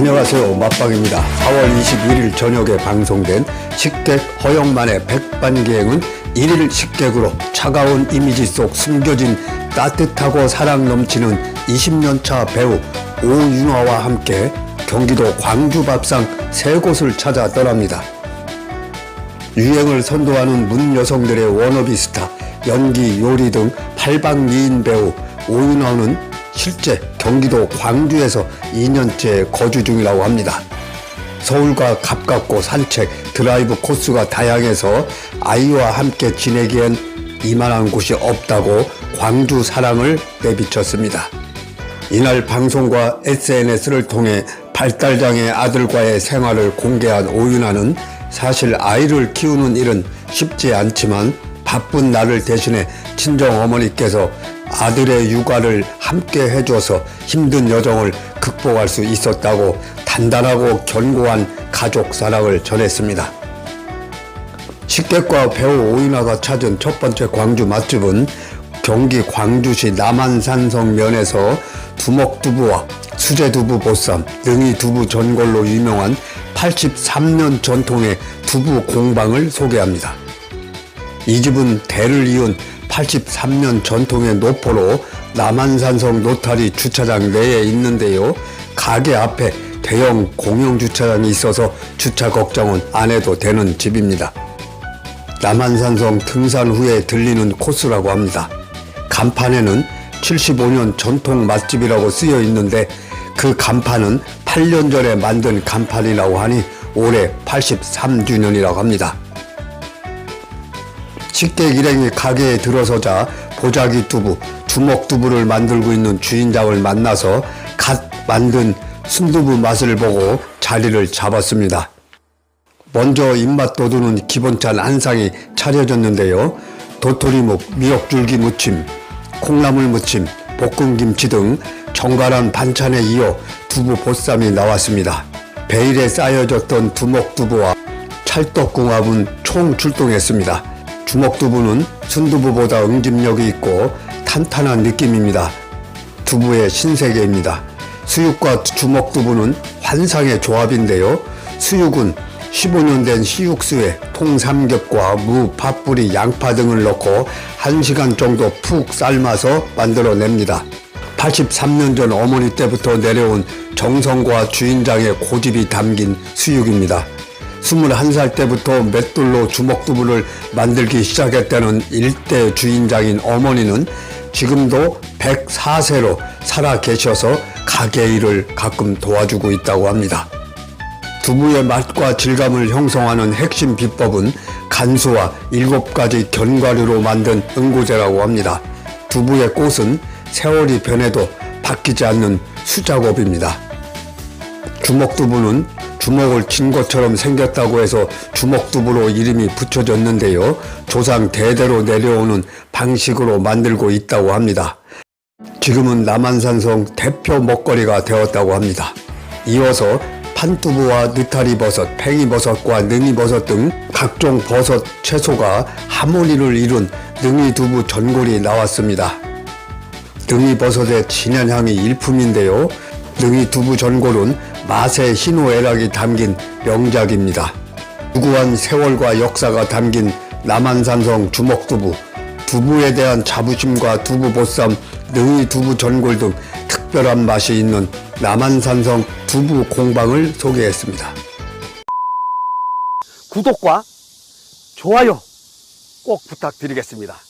안녕하세요. 맛박입니다. 4월 21일 저녁에 방송된 식객 허영만의 백반기행은 일일 식객으로 차가운 이미지 속 숨겨진 따뜻하고 사랑 넘치는 20년차 배우 오윤화와 함께 경기도 광주 밥상 세 곳을 찾아 떠납니다. 유행을 선도하는 문 여성들의 워너비 스타, 연기, 요리 등 팔방미인 배우 오윤화는 실제 경기도 광주에서 2년째 거주 중이라고 합니다. 서울과 가깝고 산책, 드라이브 코스가 다양해서 아이와 함께 지내기엔 이만한 곳이 없다고 광주 사랑을 내비쳤습니다. 이날 방송과 SNS를 통해 발달장애 아들과의 생활을 공개한 오윤아는 사실 아이를 키우는 일은 쉽지 않지만 바쁜 나를 대신해 친정 어머니께서 아들의 육아를 함께 해줘서 힘든 여정을 극복할 수 있었다고 단단하고 견고한 가족 사랑을 전했습니다. 식객과 배우 오인화가 찾은 첫 번째 광주 맛집은 경기 광주시 남한산성 면에서 두먹두부와 수제두부 보쌈, 능이 두부 전골로 유명한 83년 전통의 두부 공방을 소개합니다. 이 집은 대를 이은 83년 전통의 노포로 남한산성 노타리 주차장 내에 있는데요. 가게 앞에 대형 공영 주차장이 있어서 주차 걱정은 안 해도 되는 집입니다. 남한산성 등산 후에 들리는 코스라고 합니다. 간판에는 75년 전통 맛집이라고 쓰여 있는데 그 간판은 8년 전에 만든 간판이라고 하니 올해 83주년이라고 합니다. 식객 일행이 가게에 들어서자 보자기 두부, 주먹 두부를 만들고 있는 주인장을 만나서 갓 만든 순두부 맛을 보고 자리를 잡았습니다. 먼저 입맛 돋우는 기본찬 한 상이 차려졌는데요. 도토리묵, 미역줄기 무침, 콩나물 무침, 볶음김치 등 정갈한 반찬에 이어 두부 보쌈이 나왔습니다. 베일에 쌓여졌던 두먹두부와 찰떡궁합은 총 출동했습니다. 주먹두부는 순두부보다 응집력이 있고 탄탄한 느낌입니다. 두부의 신세계입니다. 수육과 주먹두부는 환상의 조합인데요. 수육은 15년 된 시육수에 통삼겹과 무, 파뿌리, 양파 등을 넣고 1시간 정도 푹 삶아서 만들어냅니다. 83년 전 어머니 때부터 내려온 정성과 주인장의 고집이 담긴 수육입니다. 21살 때부터 맷돌로 주먹두부를 만들기 시작했다는 일대 주인장인 어머니는 지금도 104세로 살아 계셔서 가게 일을 가끔 도와주고 있다고 합니다. 두부의 맛과 질감을 형성하는 핵심 비법은 간수와 일곱 가지 견과류로 만든 응고제라고 합니다. 두부의 꽃은 세월이 변해도 바뀌지 않는 수작업입니다. 주먹두부는 주먹을 친 것처럼 생겼다고 해서 주먹두부로 이름이 붙여졌는데요. 조상 대대로 내려오는 방식으로 만들고 있다고 합니다. 지금은 남한산성 대표 먹거리가 되었다고 합니다. 이어서 판두부와 느타리 버섯, 팽이버섯과 능이버섯 등 각종 버섯, 채소가 하모니를 이룬 능이두부 전골이 나왔습니다. 능이버섯의 진한 향이 일품인데요. 능이두부 전골은 맛의 희노애락이 담긴 명작입니다. 무구한 세월과 역사가 담긴 남한산성 주먹두부, 두부에 대한 자부심과 두부보쌈, 능이 두부 전골 등 특별한 맛이 있는 남한산성 두부 공방을 소개했습니다. 구독과 좋아요 꼭 부탁드리겠습니다.